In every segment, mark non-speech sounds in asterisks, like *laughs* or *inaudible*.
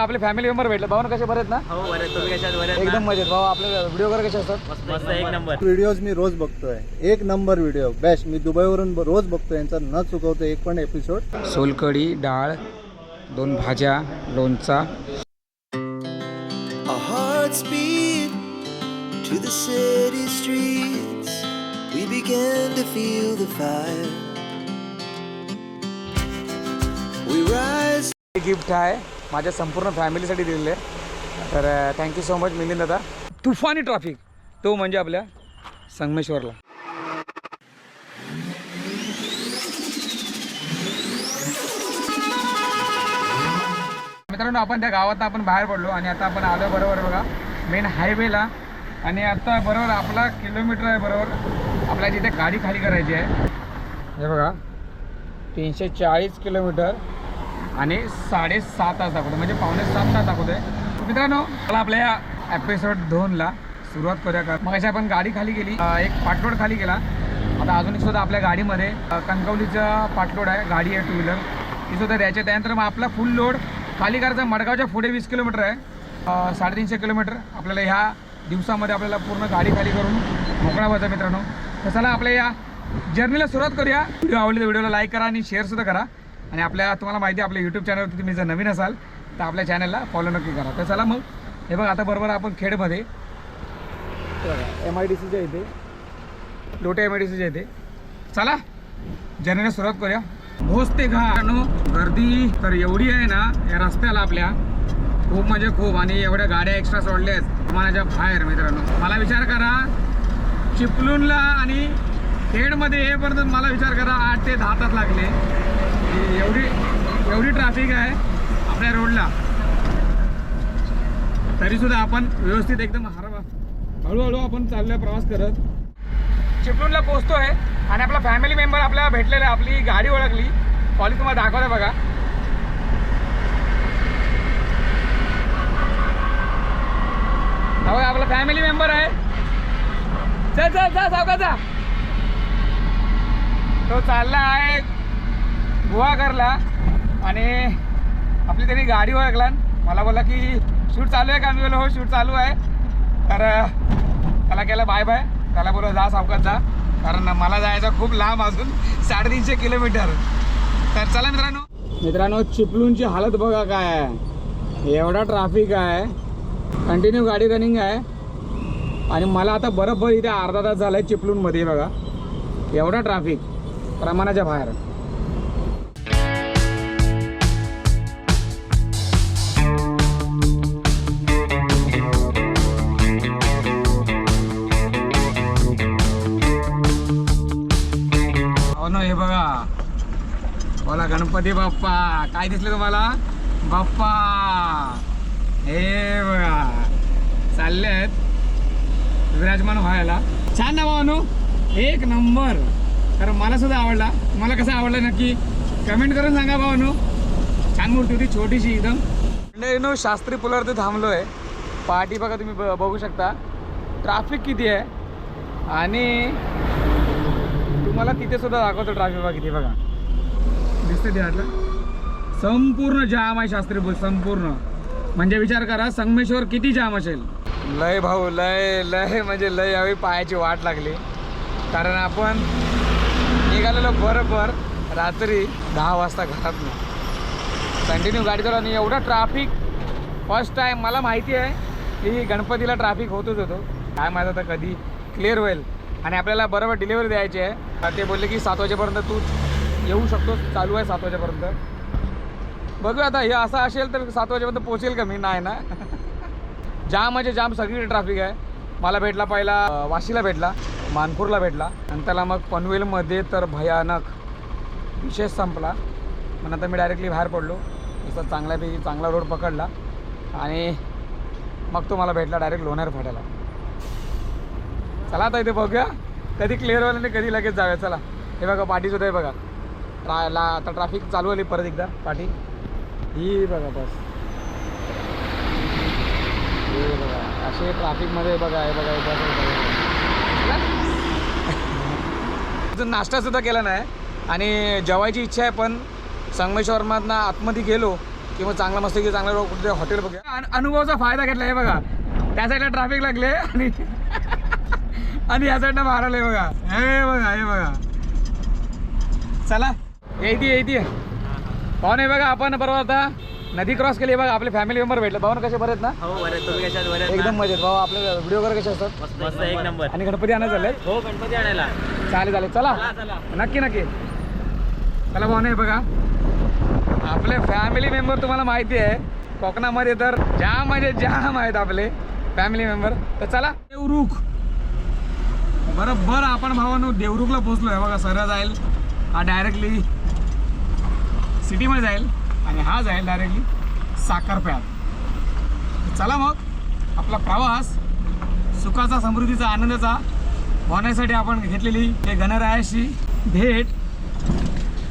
आपले family member भेटले. भाऊ कसे बरे आहेत ना? हो बरं तुम्ही कशात बरं एकदम मजेत. भाऊ आपले व्हिडिओ वगैरे कसे असतात? मस्त एक नंबर. व्हिडिओज मी रोज बघतोय. एक नंबर व्हिडिओ बेस्ट मी दुबईवरून ब- रोज बघतोय. यांचा न चुकवतो एक पण एपिसोड सोलकढी डाळ दोन भाज्या लोणचा. Our hearts beat to the city streets. We began to feel the fire. We rise. हे गिफ्ट आहे. माझ्या संपूर्ण फॅमिलीसाठी दिलेलं आहे. तर थँक्यू सो मच मिलिंद दादा. तुफानी ट्रॅफिक तो म्हणजे आपल्या संगमेश्वरला. मित्रांनो आपण त्या गावात आपण बाहेर पडलो आणि आता आपण आलो बरोबर बघा. मेन हायवेला आणि आता बरोबर आपला किलोमीटर आहे बरोबर. आपल्याला जिथे गाडी खाली करायची आहे. हे बघा. तीनशे चाळीस किलोमीटर आणि साडेसात तास दाखवतो म्हणजे पावणे सात तास दाखवतोय. मित्रांनो मला आपल्या या एपिसोड दोनला सुरुवात करूया. का मग आपण गाडी खाली गेली एक पाटलोड खाली गेला आता अजून एक सुद्धा आपल्या गाडीमध्ये. कणकवलीचं कणकवलीचा पाटलोड आहे. गाडी आहे टू व्हीलर ती सुद्धा द्यायची त्यानंतर मग आपला फुल लोड खाली करायचा मडगावच्या पुढे वीस किलोमीटर आहे. साडेतीनशे किलोमीटर. आपल्याला ह्या दिवसामध्ये आपल्याला पूर्ण गाडी खाली करून मोकळा व्हायचा मित्रांनो. तर चला आपल्या या जर्नीला सुरुवात करूया. व्हिडिओ आवडली तर व्हिडिओला लाईक करा आणि शेअरसुद्धा करा. आणि आपल्या तुम्हाला माहिती आहे आपल्या यूट्यूब चॅनलवरती तुम्ही जर नवीन असाल तर आपल्या चॅनलला फॉलो नक्की करा. तर चला मग हे बघ आता बरोबर आपण खेडमध्ये एम आय डी सीच्या इथे लोटे एम आय डी सीच्या इथे. चला जर्नीला सुरुवात करूया. भोस ते गर्दी तर एवढी आहे ना या रस्त्याला आपल्या. खूप म्हणजे खूप आणि एवढ्या गाड्या एक्स्ट्रा सोडल्या आहेत. मनाच्या बाहेर मित्रांनो. मला विचार करा चिपलूनला आणि खेडमध्ये येईपर्यंत मला विचार करा आठ ते दहा तास लागले. एवढी एवढी ट्रॅफिक आहे आपल्या रोडला तरीसुद्धा आपण व्यवस्थित एकदम हरवा हळूहळू आपण चाललोय प्रवास करत. चिपळूणला पोचतोय आणि आपला फॅमिली मेंबर आपल्याला भेटलेला आहे. आपली गाडी ओळखली. कॉलेज तुम्हाला दाखवलं बघा. आपला फॅमिली मेंबर आहे. चल चल चल सावकाचा तो चालला आहे गुहागरला आणि आपली त्यांनी गाडी ओळखला मला बोला की शूट चालू आहे का? मी बोलो हो शूट चालू आहे. तर त्याला केलं बाय बाय त्याला बोललो जा सावकात जा. कारण मला जायचं खूप लांब अजून साडेतीनशे किलोमीटर. तर चला मित्रांनो. मित्रांनो चिपळूणची हालत बघा काय. आहे एवढा ट्रॅफिक आहे. कंटिन्यू गाडी रनिंग आहे. आणि मला आता बरोबर इथे अर्धा तास झाला आहे चिपळूणमध्ये बघा. एवढा ट्रॅफिक प्रमाणाच्या बाहेर. हो ना हे बघा. बोला गणपती बाप्पा. काय दिसलं तुम्हाला? बाप्पा. हे बघा. चालले आहेत विराजमान व्हायला. छान ना भावानू? एक नंबर. तर मला सुद्धा आवडला. तुम्हाला कसं आवडलं नक्की कमेंट करून सांगा भावानो. छान मूर्ती होती छोटीशी एकदम. नो शास्त्री पुलावरती थांबलो आहे पहाटी बघा तुम्ही बघू शकता. ट्रॅफिक किती आहे? आणि तुम्हाला तिथे सुद्धा दाखवतो ट्रॅफिक बघा किती बघा. दिसते ते आतलं. संपूर्ण जाम आहे शास्त्री पूल संपूर्ण. म्हणजे विचार करा संगमेश्वर किती जाम असेल? लय भाऊ लय लय म्हणजे लय यावेळी पायाची वाट लागली. कारण आपण बरोबर रात्री दहा वाजता घरात कंटिन्यू गाडी चालू आणि एवढं ट्रॅफिक फर्स्ट टाईम मला माहिती आहे की गणपतीला ट्रॅफिक होतच होतो. काय माहीत आता कधी क्लिअर होईल. आणि आपल्याला बरोबर डिलिव्हरी द्यायची आहे. ते बोलले की सात वाजेपर्यंत तू येऊ शकतोस. चालू आहे सात वाजेपर्यंत. बघू आता हे असं असेल तर सात वाजेपर्यंत पोचेल का मी? नाही ना. *laughs* जाम म्हणजे जाम सगळीकडे ट्रॅफिक आहे. मला भेटला पहिला वाशीला भेटला मानपूरला भेटला. नंतरला मग पनवेलमध्ये तर भयानक विशेष संपला. मग नंतर मी डायरेक्टली बाहेर पडलो. तसा चांगल्यापैकी चांगला रोड पकडला. आणि मग तो मला भेटला डायरेक्ट लोणार फाट्याला. चला आता इथे बघूया. कधी क्लिअर होईल आणि कधी लगेच जाऊया. चला. हे बघा पाठीसुद्धा आहे बघा. ट्रा ला आता ट्रॅफिक चालू आली परत एकदा. पाठी. ही बघा बस. हे बघा. असे ट्रॅफिकमध्ये बघा हे बघा हे बस बघा. अजून नाश्तासुद्धा केला नाही आणि जेवायची इच्छा आहे पण संगमेश्वरमधनं आतमध्ये गेलो किंवा चांगला मस्त की चांगला कुठे हॉटेल अन- अनुभवाचा फायदा घेतला हे बघा. त्या साईडला ट्रॅफिक लागले आणि आणि या साईडला मारायला बघा. हे बघा हे बघा. चला येते येते. पाहुणे बघा आपण बरोबर आता नदी क्रॉस केली बघा आपले फॅमिली मेंबर भेटले. भाऊ कसे बरे आहेत ना? हो बरं तुम्ही कशात बरं आहेत एकदम? मजेत. भाऊ आपले व्हिडिओ वगैरे कसे असतात? मस्त एक नंबर. आणि गणपती आणायला चालले हो गणपती आणायला. चालेल चालेल. चला. नक्की नक्की. चला भाऊ नाही बघा. आपले फॅमिली मेंबर तुम्हाला माहिती आहे कोकणामध्ये तर जाम म्हणजे जाम आहेत आपले फॅमिली मेंबर तर चला. देवरुख. बरोबर आपण भावानो देवरुखला पोहोचलो आहे बघा सरळ जाईल. हा डायरेक्टली सिटीमध्ये जाईल. आणि हा जाईल डायरेक्टली साखरप्यात चला मग आपला प्रवास सुखाचा समृद्धीचा आनंदाचा होण्यासाठी आपण घेतलेली हे गणरायाशी भेट.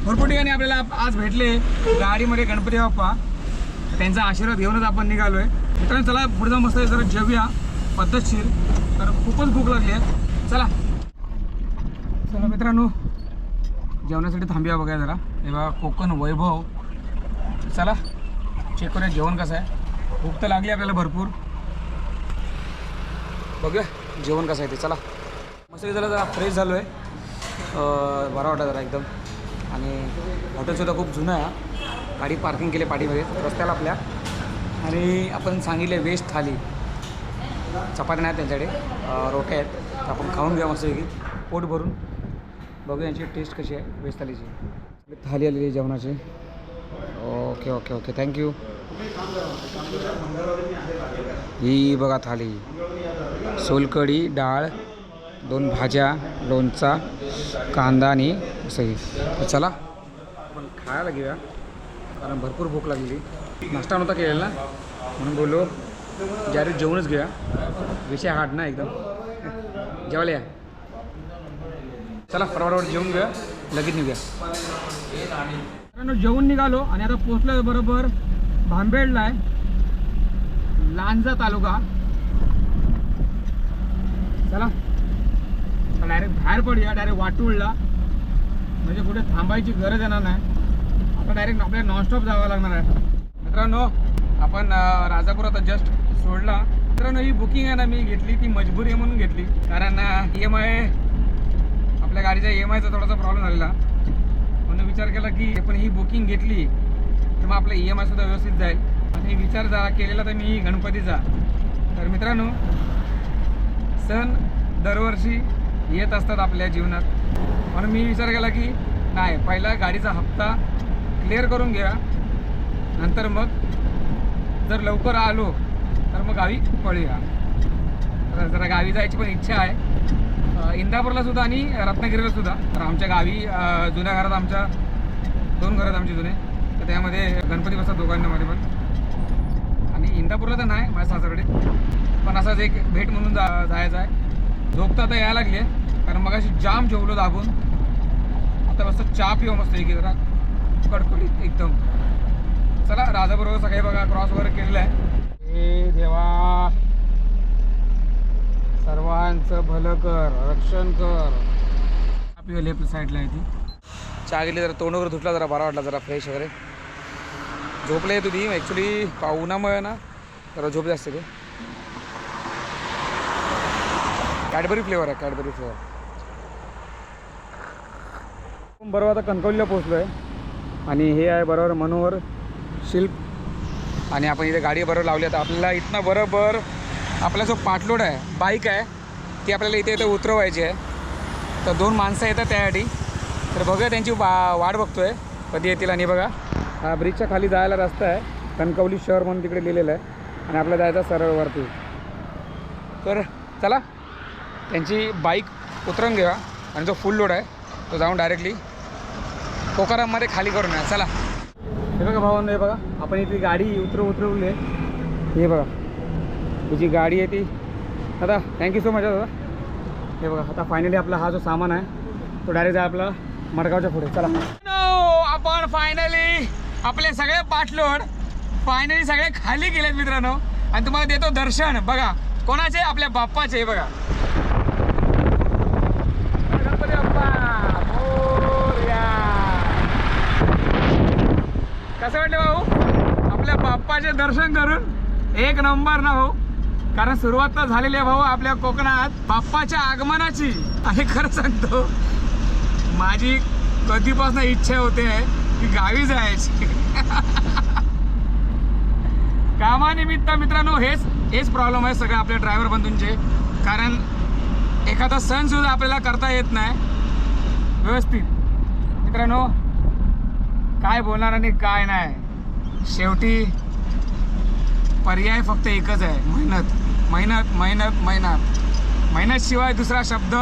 भरपूर ठिकाणी आपल्याला आज भेटले गाडीमध्ये गणपती बाप्पा. त्यांचा आशीर्वाद घेऊनच आपण निघालो आहे मित्रांनो चला पुढे जाऊन मस्त जरा जेवूया. पद्धतशीर. तर खूपच भूक लागली आहे. चला. चला मित्रांनो जेवणासाठी थांबूया बघा जरा. तेव्हा कोकण वैभव. चला चेक करूया जेवण कसं आहे. भूक तर लागली आपल्याला भरपूर. बघूया जेवण कसं आहे ते चला. मस्त जरा जरा फ्रेश झालो आहे बरा वाटत जरा एकदम. आणि हॉटेलसुद्धा खूप जुनं आहे गाडी पार्किंग केली पाठीमध्ये रस्त्याला आपल्या. आणि आपण सांगितले वेस्ट थाली. चपात्या नाही त्यांच्याकडे. रोटे रोट्या आहेत. तर आपण खाऊन घ्या मस्तपैकी. पोट भरून. बघूया यांची टेस्ट कशी आहे वेस्ट थालीची. थाली आलेली आहे जेवणाची. Okay okay okay. Thank you ही बघा थाली. सोलकढी डाळ दोन भाज्या लोणचा कांदा आणि सही चला आपण खायला घेऊया. कारण भरपूर भूक लागलेली. नाश्ता नव्हता केलेला ना? म्हणून बोललो ज्यावेळी जेवणच घेऊया. विषय हार्ड ना एकदम. जेवायला या. चला फटाफट जेवून घ्या लगेच निघूया. जेवून निघालो आणि आता पोचलो बरोबर भांबेडला आहे. लांजा तालुका. चला डायरेक्ट बाहेर पडूया डायरेक्ट वाटूळला. म्हणजे कुठे थांबायची गरज येणार नाही. आता डायरेक्ट आपल्याला नॉनस्टॉप जावं लागणार आहे. मित्रांनो आपण राजापूर आता जस्ट सोडला. मित्रांनो ही बुकिंग आहे ना मी घेतली ती मजबुरी आहे म्हणून घेतली. कारण ई एम आय आपल्या गाडीच्या ई एम आयचा थोडासा प्रॉब्लेम झालेला. म्हणून विचार केला की आपण ही बुकिंग घेतली तर मग आपलं ई एम आयसुद्धा व्यवस्थित जाईल. आणि विचार जा केलेला तर मी गणपतीचा तर मित्रांनो सण दरवर्षी येत असतात आपल्या जीवनात. म्हणून मी विचार केला की नाही पहिला गाडीचा हप्ता क्लिअर करून घ्या. नंतर मग जर लवकर आलो तर मग गावी पळूया. तर जरा गावी जायची पण इच्छा आहे. इंदापूरला सुद्धा आणि रत्नागिरीला सुद्धा. तर आमच्या गावी जुन्या घरात आमच्या दोन घरात आमचे जुने. तर त्यामध्ये गणपती बसतात दोघांमध्ये पण. आणि इंदापूरला तर नाही माझ्या सासरकडे. पण असाच एक भेट म्हणून जा जायचं आहे. झोप तर आता यायला लागली आहे. कारण मग अशी जाम जेवलो दाबून. आता मस्त चहा पिऊ मस्त एक जरा. कडकडीत एकदम. चला राजाबरोबर सगळे बघा क्रॉस वगैरे केलेलं आहे. हे देवा. सर्वांचं भलं कर रक्षण कर. आपली लेफ्ट साईडला आहे ती. चहा गेली जरा तोंड वगैरे धुतला जरा बरा वाटला जरा फ्रेश वगैरे. झोपले येत होती ॲक्च्युली पाहुणामुळे ना जरा झोप जास्त ते. कॅडबरी फ्लेवर आहे कॅडबरी फ्लेवर बरोबर आता कणकवलीला पोचलो आहे आणि हे आहे बरोबर मनोहर शिल्प. आणि आपण इथे गाडी बरोबर लावली आता आपल्याला इथनं बरोबर आपला जो पाटलोड आहे बाईक आहे ती आपल्याला इथे इथे उतरवायची आहे. तर दोन माणसं येतात त्यासाठी. तर बघा त्यांची वा वाट बघतोय. कधी येतील आणि बघा. हा ब्रिजच्या खाली जायला रस्ता आहे. कणकवली शहर म्हणून तिकडे लिहिलेलं आहे. आणि आपल्याला जायचं सरळ वरती तर चला त्यांची बाईक उतरवून घेऊया. आणि जो फुल लोड आहे तो जाऊन डायरेक्टली पोकाराममध्ये खाली करून या चला. हे बघा भावांनो हे बघा. आपण इथे गाडी उतरव उतरवली आहे हे बघा. तुझी गाडी आहे ती। दादा थँक्यू सो मच दादा। हे बघा आता फायनली आपला हा जो सामान आहे तो डायरेक्ट आहे आपला मडगावच्या पुढे. चला. आपण फायनली आपले सगळे पाठलोड फायनली सगळे खाली गेलेत मित्रांनो. आणि तुम्हाला देतो दर्शन. बघा कोणाचे? आपल्या बाप्पाचे बघा. कसं वाटलं भाऊ? आपल्या बाप्पाचे दर्शन करून एक नंबर ना भाऊ कारण सुरुवात झालेली आहे भाऊ आपल्या कोकणात बाप्पाच्या आगमनाची. आणि खरं सांगतो माझी कधीपासून इच्छा होते की गावी जायची. कामानिमित्त मित्रांनो हेच हेच प्रॉब्लेम आहे सगळे आपल्या ड्रायव्हर बंधूंचे. कारण एखादा सण सुद्धा आपल्याला करता येत नाही. व्यवस्थित. मित्रांनो काय बोलणार आणि काय नाही. शेवटी पर्याय फक्त एकच आहे मेहनत. मेहनत मेहनत मेहनत. मेहनत शिवाय दुसरा शब्द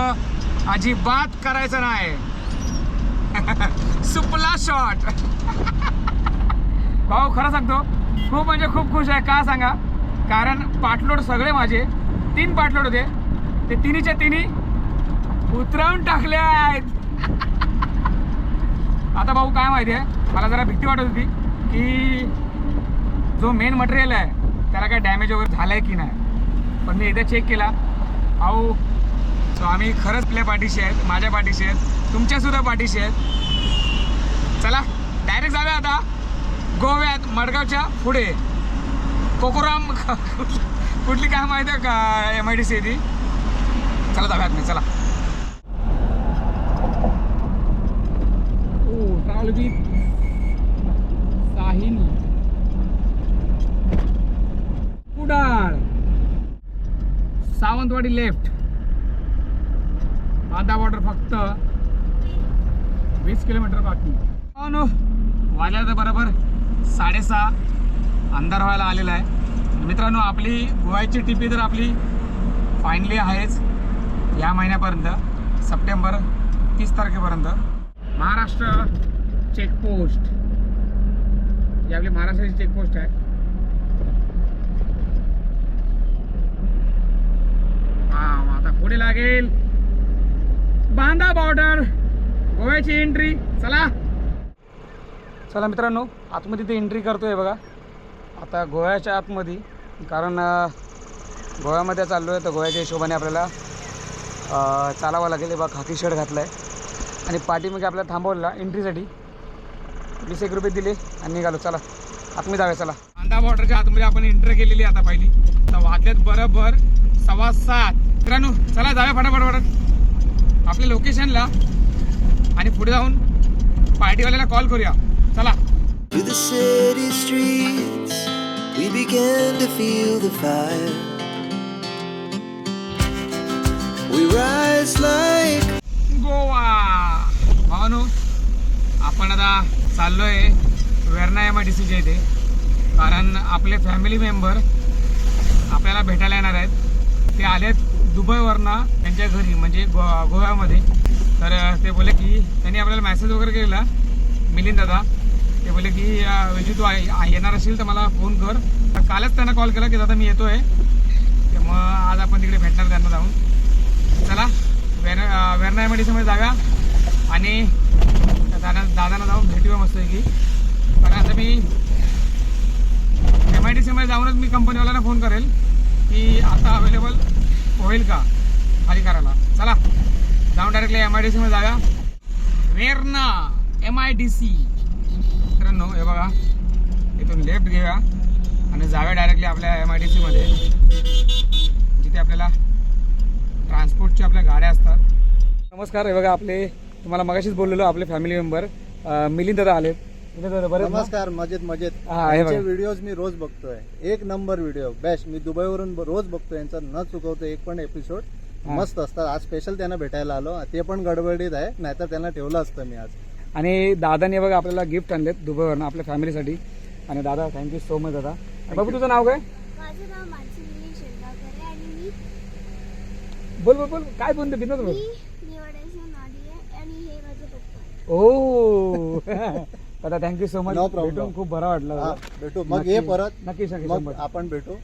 अजिबात करायचा नाही. *laughs* सुपला शॉट *laughs* भाऊ खरं सांगतो खूप म्हणजे खूप खुश आहे. का सांगा? कारण पाटलोड सगळे माझे तीन पाटलोड होते. ते तिन्हीच्या तिन्ही उतरवून टाकले आहेत. *laughs* आता भाऊ काय माहिती आहे? मला जरा भीती वाटत होती की जो मेन मटेरियल आहे त्याला काय डॅमेज वगैरे झालं आहे की नाही? पण मी एकदा चेक केला. अहो सो आम्ही खरंच आपल्या पाठीशी आहेत माझ्या पाठीशी आहेत तुमच्यासुद्धा पाठीशी आहेत. चला डायरेक्ट जाऊया आता. गोव्यात मडगावच्या पुढे. कोकोराम *laughs* कुठली काय माहिती आहे का एम आय डी सी ती? चला जाऊयात मी चला. Travel with Sahini Kudal. Sawantwadi left Banda border फक्त वीस किलोमीटर बाकी. हो नो वाजल्या तर बरोबर साडेसहा अंधार व्हायला आलेला आहे. मित्रांनो आपली गोव्याची टिपी तर आपली फायनली आहेच. या महिन्यापर्यंत सप्टेंबर तीस तारखेपर्यंत. महाराष्ट्र चेकपोस्ट ही आपली महाराष्ट्राची चेकपोस्ट आहे. हा आता पुढे लागेल. बांधा बॉर्डर गोव्याची एंट्री चला. चला मित्रांनो आतमध्ये ते एंट्री करतोय बघा. आता गोव्याच्या आतमध्ये कारण गोव्यामध्ये चाललो आहे तर गोव्याच्या हिशोबाने आपल्याला चालावं लागेल. बघा खाकी शर्ट घातला आहे आणि पाठीमागे आपल्याला थांबवलेला एंट्रीसाठी वीस एक रुपये दिले आणि निघालो. चला आतमध्ये जाऊया चला. बांधा बॉर्डरच्या आतमध्ये आपण एंट्री केलेली आहे आता पहिली. तर वाजल्यात बरोबर सव्वा सात. मित्रांनो चला जाऊया फटाफट फटाफट. आपल्या लोकेशनला आणि पुढे जाऊन पार्टीवाल्याला कॉल करूया. चला. To the city streets, we began to feel the fire. We rise like Goa! भावानो आपण आता चाललोय वेर्ना एम आय डी सीच्या इथे. कारण आपले फॅमिली मेंबर आपल्याला भेटायला येणार आहेत. ते आलेत दुबईवरनं त्यांच्या घरी म्हणजे गो गोव्यामध्ये. तर ते बोले की त्यांनी आपल्याला मेसेज वगैरे केलेला मिलिंद दादा ते बोले की विजू तू येणार असेल तर मला फोन कर. तर कालच त्यांना कॉल केला की दादा मी येतोय. ते मग आज आपण तिकडे भेटणार त्यांना जाऊन. चला वेर वेरणा एममध्ये आणि दादा दादांना जाऊन भेटूया मस्त की पण आता मी एम आय डी सीमध्ये जाऊनच मी कंपनीवाल्यांना फोन करेल की आता अवेलेबल होईल का? खाली चला. जाऊन डायरेक्टली एम आय डी सीमध्ये जाऊया. Verna M I D C मित्रांनो हे बघा. इथून लेफ्ट घेऊया. आणि जाव्या डायरेक्टली आपल्या एम आय डी सीमध्ये जिथे आपल्याला ट्रान्सपोर्टच्या आपल्या गाड्या असतात. नमस्कार. हे बघा आपले तुम्हाला मगाशीच बोललेलो आपले फॅमिली मेंबर मिलिंद दादा आलेत. नमस्कार मजेत मजेत. हा, हे. व्हिडिओज मी रोज बघतोय. एक नंबर व्हिडिओ बेस्ट मी दुबईवरून रोज बघतोय यांचा. न चुकवतो एक पण एपिसोड. मस्त असतात. आज स्पेशल त्यांना भेटायला आलो. ते पण गडबडीत आहे. नाहीतर त्यांना ठेवलं असतं मी आज. आणि दादाने बघा आपल्याला गिफ्ट आणलेत दुबईवरनं आपल्या फॅमिलीसाठी आणि दादा थँक्यू सो मच दादा. बाबू तुझं नाव काय? माझं नाव मानसी निलेश शेंगाकर आहे आणि मी बोल बोल बोल. काय बोलतो? बिनोद बोल. आणि हे माझे पप्पा. ओ. *laughs* दादा thank you so No problem. भेटून खूप बरं वाटलं. हा, दादा. भेटू. मग नक्की. ये परत. नक्की नक्की मग शंभर. आपण भेटू.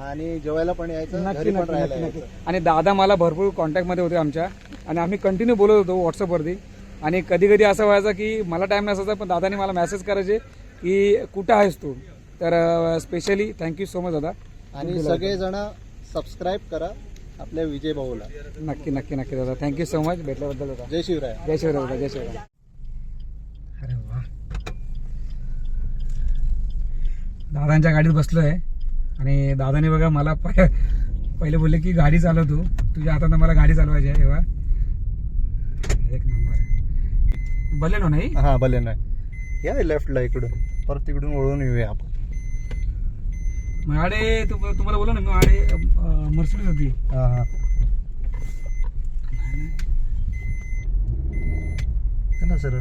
आणि जेवायला पण यायचं नक्की घरी पण नक्की राहायला नक्की. आणि दादा मला भरपूर कॉन्टॅक्टमध्ये होते आमच्या. आणि आम्ही कंटिन्यू बोलत होतो व्हॉट्सअपवरती आणि कधी कधी असं व्हायचं की मला टाईम नसायचा पण दादाने मला मेसेज करायचे की कुठं आहेस तू? तर स्पेशली थँक्यू सो मच दादा. आणि सगळेजण सबस्क्राईब करा आपल्या विजय भाऊला. नक्की नक्की नक्की दादा. थँक्यू सो मच भेटल्याबद्दल दादा. जय शिवराय. जय शिवराय दादा. जय शिवराय अरे वा दादांच्या गाडीत बसलो आहे आणि दादाने बघा मला पहिले बोलले की गाडी चालवतो तुझ्या हातात मला गाडी चालवायची आहे तेव्हा एक नंबर. बलेनो नाही? हा भले नाही या लेफ्टला इकडून. परत तिकडून वळून येऊया आपण. माझ्याकडे तु तुम्हाला बोला ना मी माझ्याकडे मर्सिडीज होती. हा हा. चला सर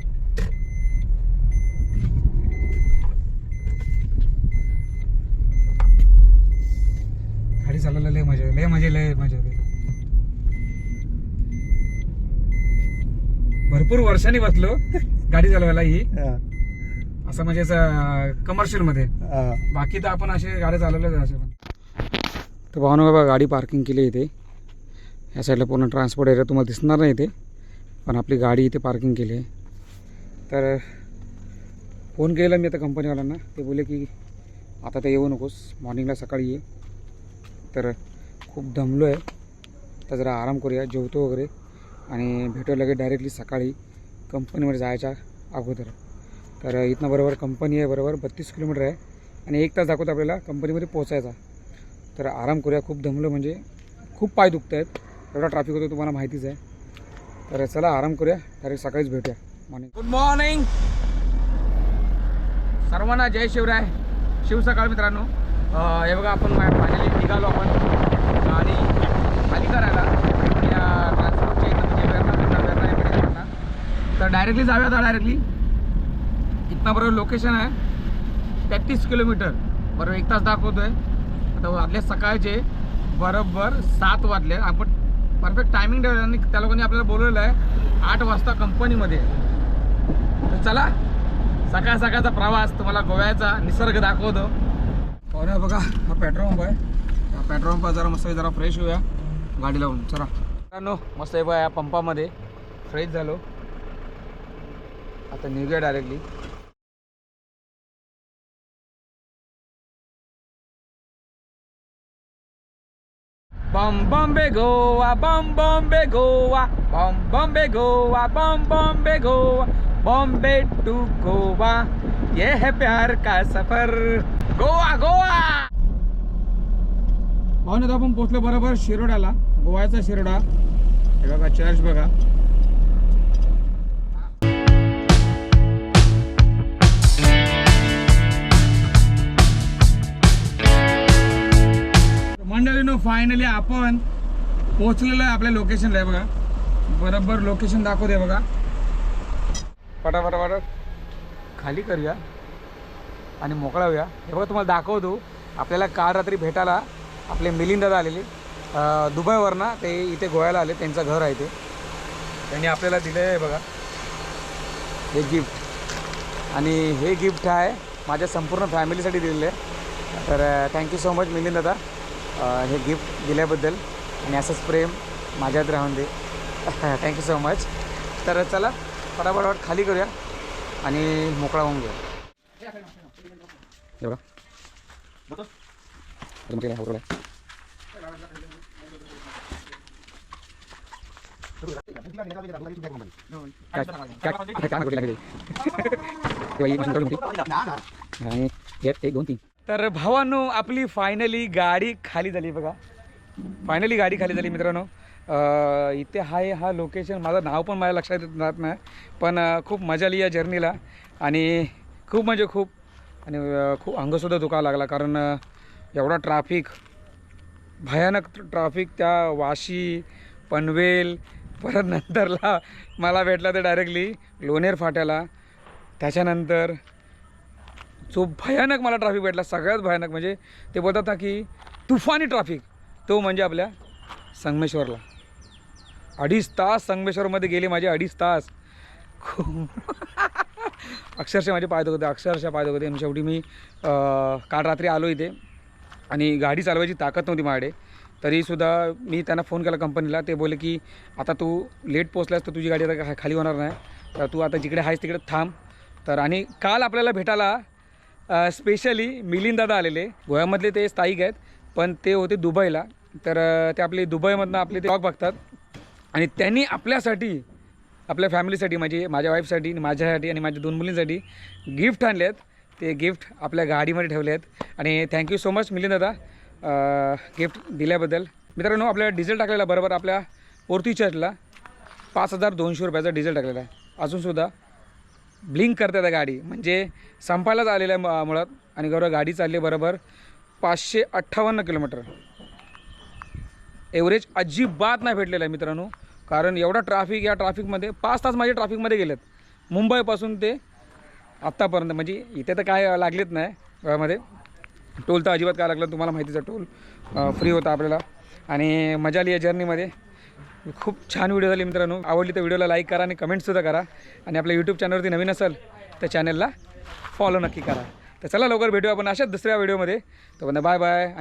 गाडी चालवायला लय मजा लय मजा लय मजा भरपूर वर्षांनी बसलो गाडी चालवायला ही. असं म्हणजे कमर्शियलमध्ये. बाकी तर आपण असे गाड्या चालवल्याच असे. पण तर भावना बाबा गाडी पार्किंग केली इथे. या साईडला पूर्ण ट्रान्सपोर्ट एरिया तुम्हाला दिसणार नाही इथे पण आपली गाडी इथे पार्किंग केली आहे. तर फोन केला मी आता कंपनीवाल्यांना ते बोलले की आता ते येऊ नकोस. मॉर्निंगला सकाळी ये. तर खूप दमलो आहे तर जरा आराम करूया जेवतो वगैरे. आणि भेटूया लगेच डायरेक्टली सकाळी कंपनीमध्ये जायच्या अगोदर. तर इथनं बरोबर कंपनी आहे बरोबर बत्तीस किलोमीटर आहे. आणि एक तास दाखवतो आपल्याला कंपनीमध्ये पोचायचा तर आराम करूया खूप दमलो म्हणजे. खूप पाय दुखत आहेत एवढा ट्रॅफिक होतो तुम्हाला माहितीच आहे. तर चला आराम करूया डायरेक्ट सकाळीच भेटूया. मॉर्निंग गुड मॉर्निंग सर्वांना जय शिवराय. शिवसकाळ मित्रांनो. हे बघा आपण फायनली निघालो आपण. आणि खाली करायला. या ट्रान्सपोर्टच्या इथं म्हणजे वेरणा वेरणा वेरणा इकडे वेरणा. तर डायरेक्टली जाऊया आता डायरेक्टली इथनं बरोबर लोकेशन आहे. तेहतीस किलोमीटर बरोबर एक तास दाखवतोय. आता वाजले सकाळचे. बरोबर सात वाजले. आपण परफेक्ट टायमिंग ठेवलं आणि त्या लोकांनी आपल्याला बोलवलं आहे आठ वाजता कंपनीमध्ये तर चला सकाळ सकाळचा प्रवास तुम्हाला गोव्याचा निसर्ग दाखवतो. पाहुण्या बघा हा पेट्रोल पंप आहे. या पेट्रोल पंपात जरा मस्त जरा फ्रेश होऊया. गाडी लावून चला. मित्रांनो मस्त आहे बघा या पंपामध्ये फ्रेश झालो. आता निघूया डायरेक्टली बम बॉम्बे गोवा बम बॉम्बे गोवा बम बॉम्बे गोवा बम बॉम्बे गोवा बॉम्बे टू गोवा. ये है प्यार का सफर। गोवा गोवा! भावने आता आपण पोहोचलो बरोबर शिरोडाला गोव्याचा शिरोडा. हे बघा चर्च बघा. मंडळीनो फायनली आपण पोहोचलेलं आहे आपल्या लोकेशनला आहे बघा. बरोबर लोकेशन दाखवते बघा. फटाफट फटाफट खाली करूया आणि मोकळा होऊया हे बघा तुम्हाला दाखवतो. आपल्याला काल रात्री भेटायला आपले मिलिंदादा आलेले. दुबईवरनं ते इथे गोव्याला आले. त्यांचं घर आहे ते. त्यांनी आपल्याला दिलं आहे बघा. हे गिफ्ट आणि हे गिफ्ट आहे माझ्या संपूर्ण फॅमिलीसाठी दिलेलं. आहे तर थँक्यू सो मच मिलिंद दादा. हे गिफ्ट दिल्याबद्दल. आणि असंच प्रेम माझ्यात राहून दे. थँक्यू सो मच तर चला फटाफट खाली करूया. आणि मोकळा होऊन घ्या बघा नाही, आहे. तर भावानो आपली फायनली गाडी खाली झाली बघा. फायनली गाडी खाली झाली मित्रांनो. इथे आहे हा लोकेशन माझं नाव पण माझ्या लक्षात येत राहत नाही. पण खूप मजा आली या जर्नीला आणि खूप म्हणजे खूप आणि खूप अंगसुद्धा दुखायला लागला. कारण एवढा ट्राफिक भयानक ट्राफिक त्या वाशी पनवेल परत नंतरला मला भेटला ते डायरेक्टली लोणेर फाट्याला. त्याच्यानंतर जो भयानक मला ट्रॅफिक भेटला सगळ्यात भयानक म्हणजे ते बोलतात ना की तुफानी ट्रॅफिक तो म्हणजे आपल्या संगमेश्वरला. अडीच तास संगमेश्वरमध्ये गेले माझे अडीच तास. खूप अक्षरशः माझे पाय होते अक्षरशः पाय होते. म्हणजे शेवटी मी काल रात्री आलो इथे आणि गाडी चालवायची ताकद नव्हती माझ्याकडे. तरीसुद्धा मी त्यांना फोन केला कंपनीला. ते बोलले की आता तू लेट पोचलास तर तुझी गाडी आता खा- खाली होणार नाही. तर तू आता जिकडे आहेस तिकडे थांब. तर आणि काल आपल्याला भेटायला स्पेशली मिलिंददादा आलेले. गोव्यामधले ते स्थायिक आहेत पण ते होते दुबईला. तर ते आपले दुबईमधनं आपले ते ब्लॉग बघतात. आणि त्यांनी आपल्यासाठी आपल्या फॅमिलीसाठी म्हणजे माझ्या वाईफसाठी आणि माझ्यासाठी आणि माझ्या दोन मुलींसाठी गिफ्ट आणले आहेत. ते गिफ्ट आपल्या गाडीमध्ये ठेवले आहेत. आणि थँक्यू सो मच मिलिंद दादा गिफ्ट दिल्याबद्दल. मित्रांनो आपल्याला डिझेल टाकलेला बरोबर आपल्या ओरती चर्चला पाच हजार दोनशे रुपयाचा डिझेल टाकलेला आहे. अजूनसुद्धा ब्लिंक करते आहे गाडी. म्हणजे संपायलाच आलेलं आहे मुळात आणि गौरव गाडी चालली आहे बरोबर पाचशे अठ्ठावन्न किलोमीटर. एव्हरेज अजिबात नाही भेटलेला आहे मित्रांनो. कारण एवढा ट्रॅफिक या ट्रॅफिकमध्ये पाच तास माझे ट्रॅफिकमध्ये गेलेत. मुंबईपासून ते आत्तापर्यंत म्हणजे इथे तर काय लागलेत नाही मध्ये टोल तर अजिबात काय लागलं तुम्हाला माहितीच आहे टोल. फ्री होता आपल्याला. आणि मजा आली या जर्नीमध्ये खूप छान व्हिडिओ झाली मित्रांनो. आवडली तर व्हिडिओला लाईक करा आणि कमेंटसुद्धा करा. आणि आपल्या यूट्यूब चॅनलवरती नवीन असेल तर चॅनलला फॉलो नक्की करा. तर चला लवकर भेटू आपण अशाच दुसऱ्या व्हिडिओमध्ये तर बाय बाय